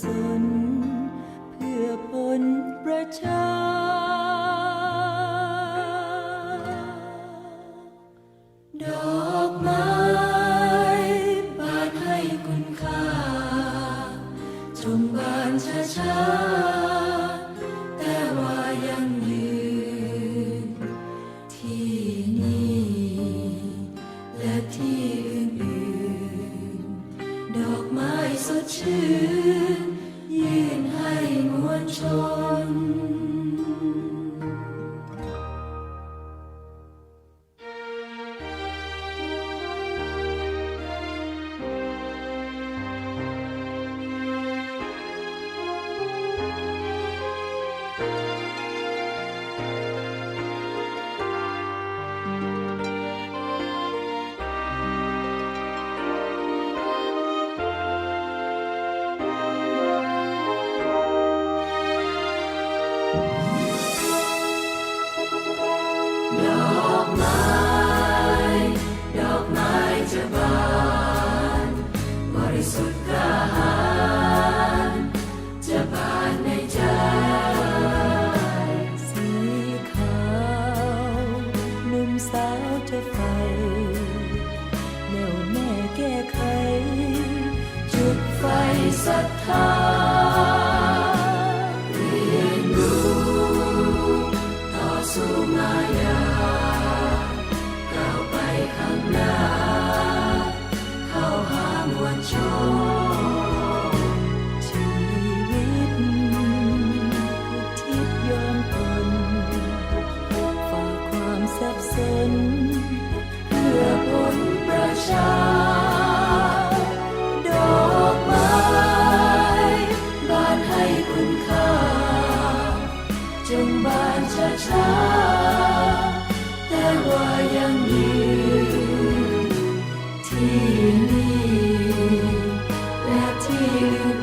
สน เพื่อผลประชา ดอกไม้บานให้คุณค่าชมบานช้าๆ ศรัทธา ที่นี่และที่ลืม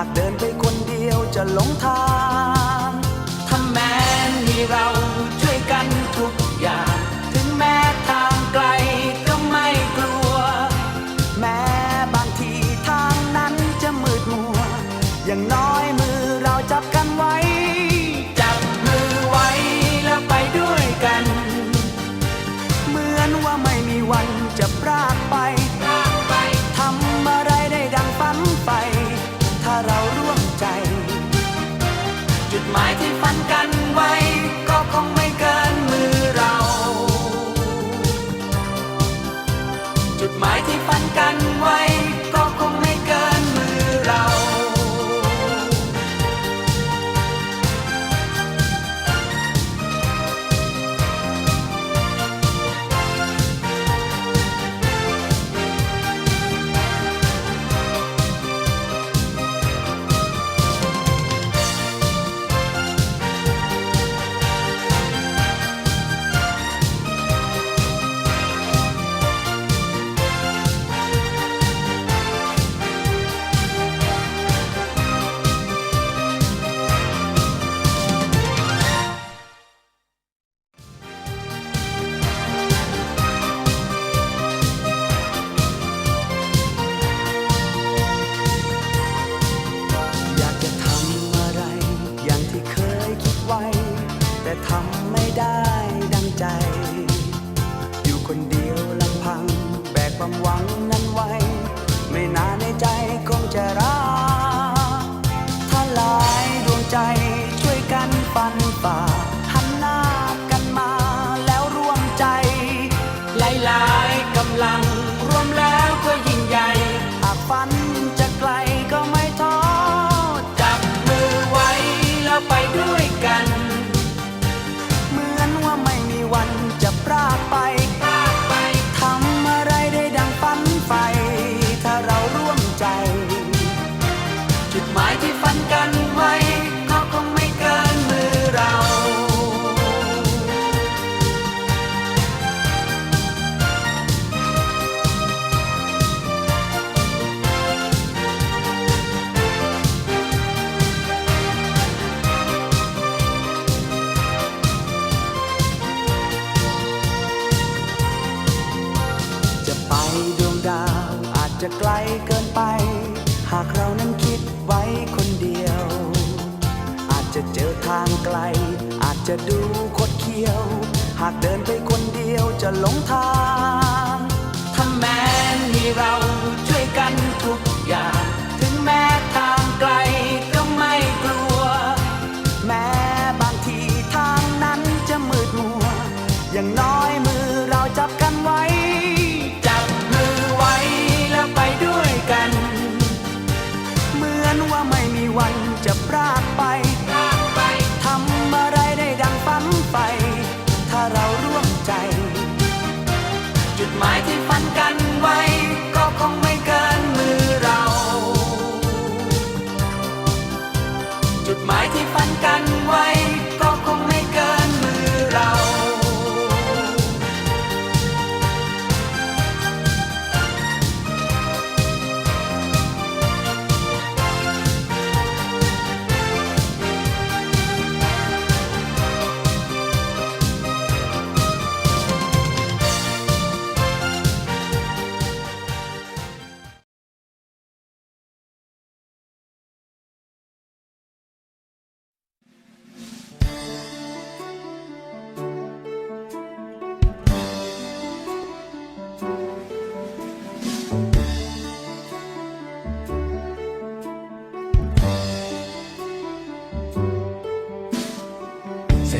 ากเดินไปคนเดียวจะหลงทาง ถ้าแม้มีเรา อยู่คนเดียวลำพัง แบกความหวังนั้นไว้ ไม่นานในใจคงจะรักถ้าหลายดวงใจช่วยกันปันป่า จะดูคดเคี้ยว หากเดินไปคนเดียวจะหลงทางถ้าแม้มีเราช่วยกันทุกอย่าง ถึงแม้ทางไกล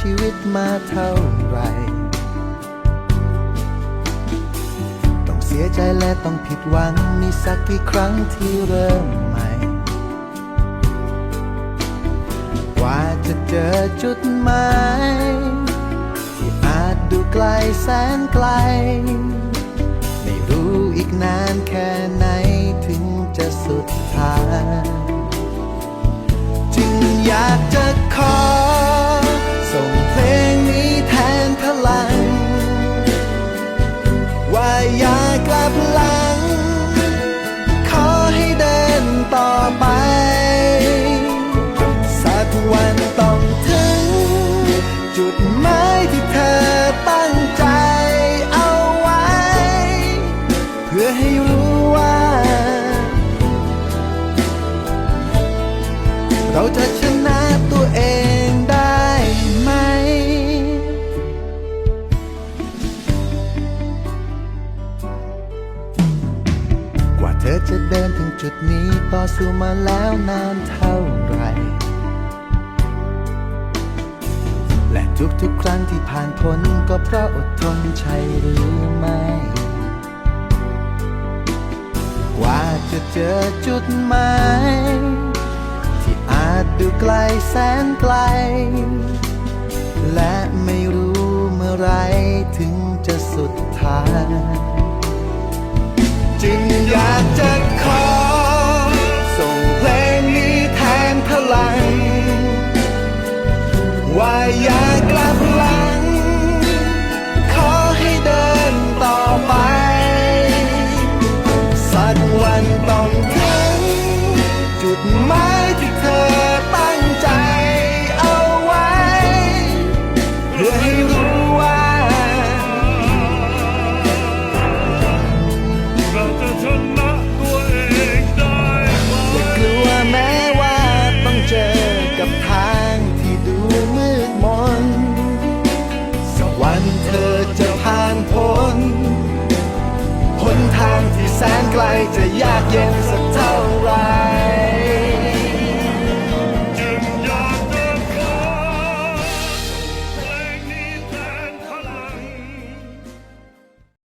ชีวิตมาเท่าไร ต้องเสียใจและต้องผิดหวัง มีสักกี่ครั้งที่เริ่มใหม่ กว่าจะเจอจุดหมาย ที่อาจดูไกลแสนไกล ไม่รู้อีกนานแค่ไหนถึงจะสุดทางจึงอยากจะขอ เพลงนี้แทนพลัง ว่าอยา แล้วนานเท่าไร และทุกๆครั้งที่ผ่านพ้นก็เพราะอดทนใช่หรือไม่ กว่าจะเจอจุดหมายที่อาจดูไกลแสนไกล และไม่รู้เมื่อไรถึงจะสุดทาง จึงอยากจะขอ ลัง ว่าอยากกลับ